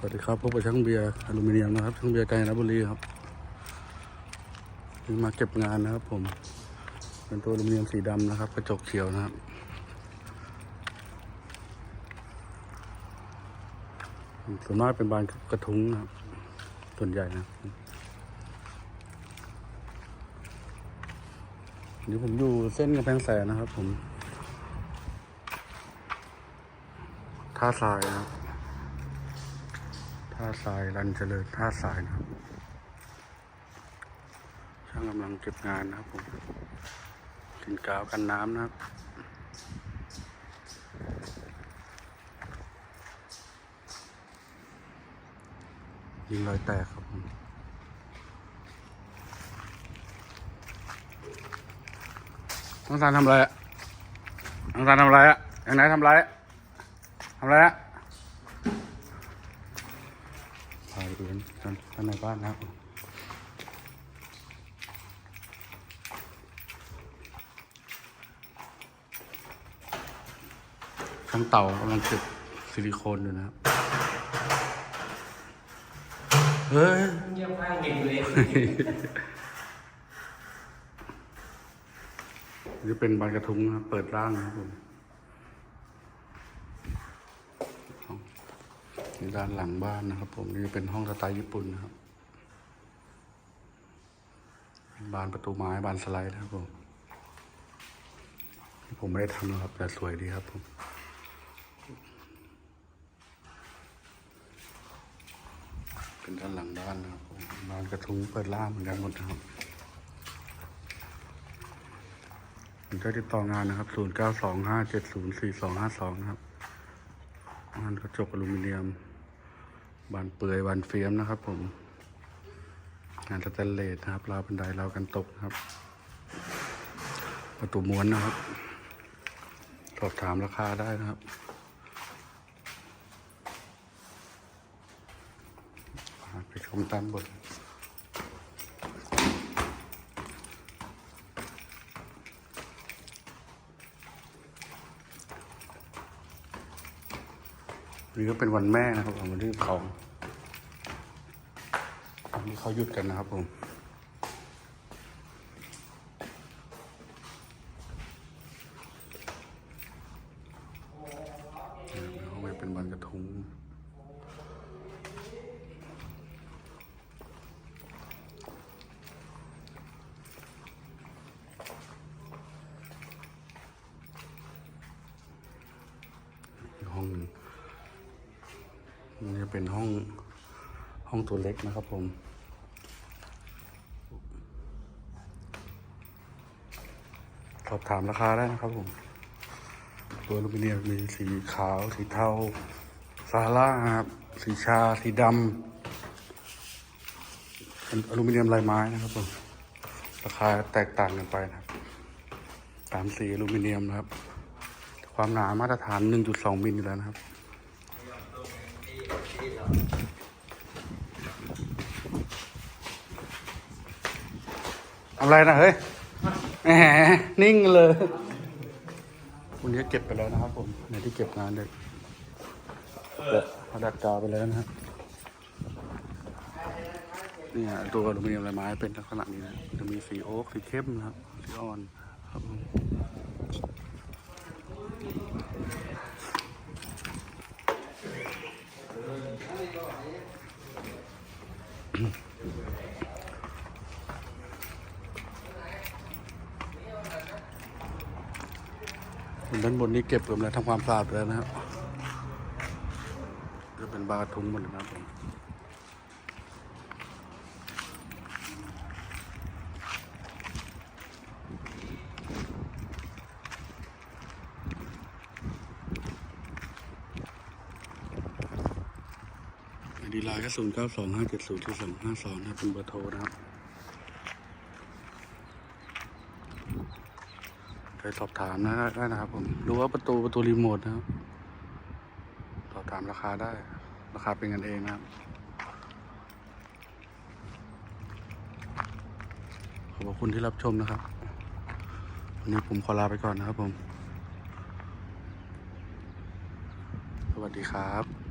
สวัสดีครับพบกับช่างเบียร์อลูมิเนียมนะครับช่างเบียร์กาญจนบุรีครับนี่มาเก็บงานนะครับ ผม เป็นตัวอลูมิเนียมสีดำนะครับ กระจกเขียวนะครับส่วนมากเป็นบานกระทุ้งนะครับ ส่วนใหญ่นะนนี้ผมอยู่เส้นกำแพงแสนนะครับ ผม ท่าทรายนะครับ ท่าทรายรันเจริญท่าทรายนะครับ ช่างกำลังเก็บงานนะครับผมกินกาวกันน้ำนะครับยิงรอยแตกครับผมน้องสารทำอะไรอะน้องสารทำอะไรอะอย่างไหนทำอะไรอะทำอะไรอะ ไปดูกันด้านในบ้านนะครับช่างเต่ากำลังเก็บซิลิโคนอยู่นะครับ เฮ้ยเยี่ยมางเด็กเลยนี่เป็นบานกระทุงนะครับ เปิดร่างนะครับผม นี่ด้านหลังบ้านนะครับ ผมนี่เป็นห้องสไตล์ญี่ปุ่นนะครับบานประตูไม้บานสไลด์นะครับผมผมไม่ได้ทำนะครับ แต่สวยดีครับผมเป็นด้านหลังบ้านนะครับผมบานกระทุ้งเปิดล่าเหมือนกันหมดนะครับผมจะติดต่องานนะครับ 0 9 2 5 7 0 4 2 5 2 นะครับ งานกระจกอลูมิเนียม บานเปื่อยบานเฟียมนะครับผม งานสแตนเลสนะครับราวบันไดราวกันตกครับ ประตูม้วนนะครับ สอบถามราคาได้นะครับไปชมตามบท วันนี้ก็เป็นวันแม่นะครับผมวันที่สองวันนี้เขาหยุดกันนะครับผมเขาไม่เป็นวันกระทุ้งห้องหนึ่ง นี่จะเป็นห้องห้องตัวเล็กนะครับผม สอบถามราคาได้นะครับผม ตัวอลูมิเนียมมีสีขาว สีเทาซาร่าครับ สีชา สีดำเป็นอลูมิเนียมลายไม้นะครับผม ราคาแตกต่างกันไปนะครับตามสีอลูมิเนียมนะครับ ความหนามาตรฐาน 1.2มิลอยู่แล้วนะครับ อะไรนะเฮ้ยแหมนิ่งเลยวันนี้เก็บไปแล้วนะครับผมในที่เก็บงานเด็กเปิดเขาดัดกาวไปแล้วนะครับนี่ฮะตัวอลูมิเนียมลายไม้เป็นลักษณะนี้นะจะมีสีโอ๊กสีเข้มนะครับสีอ่อนครับ ผมด้านบนนี้เก็บรวมแล้วทำความสะอาดไปแล้วนะครับจะเป็นบาร์ทุ้งหมดเลยนะครับผมดีไลน์ก็ศูนย์เก้าสองห้าเจ็ดศูนย์ที่สองห้าสองนะเป็นเบอร์โทรนะครับ ไปสอบถามนะได้นะครับผมดูว่าประตูประตูรีโมทนะครับสอบถามราคาได้ ราคาเป็นกันเองนะครับขอบคุณที่รับชมนะครับวันนี้ผมขอลาไปก่อนนะครับผม สวัสดีครับ